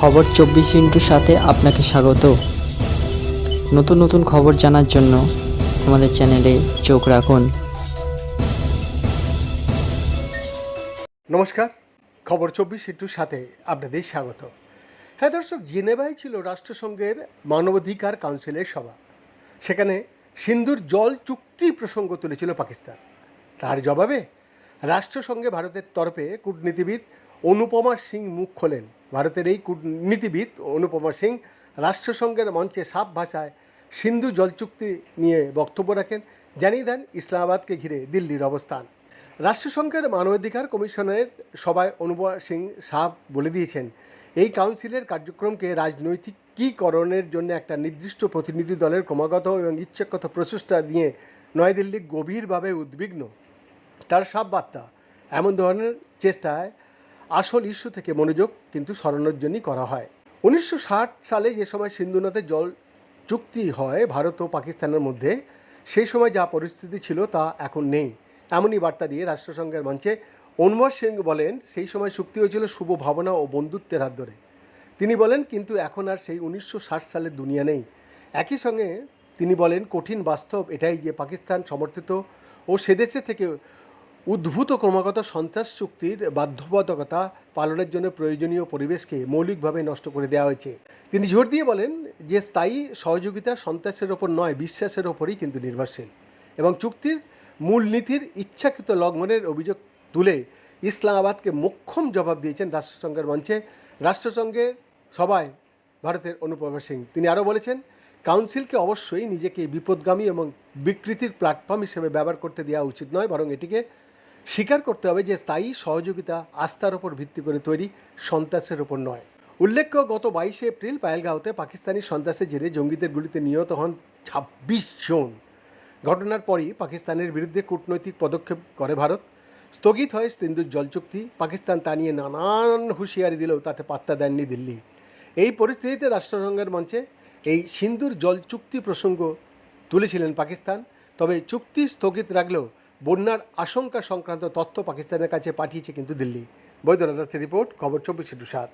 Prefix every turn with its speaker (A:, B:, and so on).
A: খবর চব্বিশ ইন্টুর সাথে আপনাকে স্বাগত। নতুন নতুন খবর জানার জন্য আমাদের চ্যানেলে চোখ রাখুন।
B: নমস্কার, খবর চব্বিশ ইন্টুর সাথে আপনাদের স্বাগত। হ্যাঁ দর্শক জেনেভাই ছিল রাষ্ট্রসংঘের মানবাধিকার কাউন্সিলের সভা। সেখানে সিন্ধুর জল চুক্তি প্রসঙ্গ তুলেছিল পাকিস্তান। তার জবাবে রাষ্ট্রসংঘে ভারতের তরফে কূটনীতিবিদ অনুপমা সিং মুখ খোলেন। ভারতের এই কূটনীতিবিদ অনুপমা সিং রাষ্ট্রসংঘের মঞ্চে সাফ ভাষায় সিন্ধু জল চুক্তি নিয়ে বক্তব্য রাখেন। জানিয়ে দেন, ইসলামাবাদকে ঘিরে দিল্লির অবস্থান। রাষ্ট্রসংঘের মানবাধিকার কমিশনের সভায় অনুপমা সিং সাহ বলে দিয়েছেন, এই কাউন্সিলের কার্যক্রমকে রাজনৈতিকীকরণের জন্য একটা নির্দিষ্ট প্রতিনিধি দলের ক্রমাগত এবং ইচ্ছাগত প্রচেষ্টা নিয়ে নয়াদিল্লি গভীরভাবে উদ্বিগ্ন। তার সব বার্তা, এমন ধরনের চেষ্টায় আসল ইস্যু থেকে মনোযোগ কিন্তু সরানোর জন্যই করা হয়। উনিশশো ষাট সালে যে সময় সিন্ধু নদের জল চুক্তি হয় ভারত ও পাকিস্তানের মধ্যে, সেই সময় যা পরিস্থিতি ছিল তা এখন নেই। এমনই বার্তা দিয়ে রাষ্ট্রসংঘের মঞ্চে অনুমর সিং বলেন, সেই সময় চুক্তি হয়েছিল শুভ ভাবনা ও বন্ধুত্বের হাত ধরে। তিনি বলেন, কিন্তু এখন আর সেই উনিশশো সালের দুনিয়া নেই। একই সঙ্গে তিনি বলেন, কঠিন বাস্তব এটাই যে পাকিস্তান সমর্থিত ও সেদেশে থেকে উদ্ভূত ক্রমাগত সন্ত্রাস চুক্তির বাধ্যবাধকতা পালনের জন্য প্রয়োজনীয় পরিবেশকে মৌলিকভাবে নষ্ট করে দেওয়া হয়েছে। তিনি জোর দিয়ে বলেন যে, স্থায়ী সহযোগিতা সন্ত্রাসের ওপর নয়, বিশ্বাসের ওপরই কিন্তু নির্ভরশীল এবং চুক্তির মূলনীতির ইচ্ছাকৃত লঙ্ঘনের অভিযোগ তুলে ইসলামাবাদকে মোক্ষম জবাব দিয়েছেন রাষ্ট্রসংঘের মঞ্চে। রাষ্ট্রসংঘের সভায় ভারতের অনুপমা সিং। তিনি আরও বলেছেন, কাউন্সিলকে অবশ্যই নিজেকে বিপদগামী এবং বিকৃতির প্ল্যাটফর্ম হিসেবে ব্যবহার করতে দেওয়া উচিত নয়, বরং এটিকে স্বীকার করতে হবে যে স্থায়ী সহযোগিতা আস্থার ওপর ভিত্তি করে তৈরি সন্ত্রাসের ওপর নয়। উল্লেখ্য, গত বাইশে এপ্রিল পায়েলগাঁওতে পাকিস্তানি সন্ত্রাসের জেরে জঙ্গিদের গুলিতে নিহত হন ছাব্বিশ জন। ঘটনার পরই পাকিস্তানের বিরুদ্ধে কূটনৈতিক পদক্ষেপ করে ভারত। স্থগিত হয় সিন্ধুর জল চুক্তি। পাকিস্তান তা নিয়ে নানান হুঁশিয়ারি দিলেও তাতে পাত্তা দেননি দিল্লি। এই পরিস্থিতিতে রাষ্ট্রসংঘের মঞ্চে এই সিন্ধুর জল চুক্তি প্রসঙ্গ তুলেছিলেন পাকিস্তান। তবে চুক্তি স্থগিত রাখলেও বন্যার আশঙ্কা সংক্রান্ত তথ্য পাকিস্তানের কাছে পাঠিয়েছে কিন্তু দিল্লি। বৈদ্যনাথ রিপোর্ট, খবর চব্বিশে টু সাত।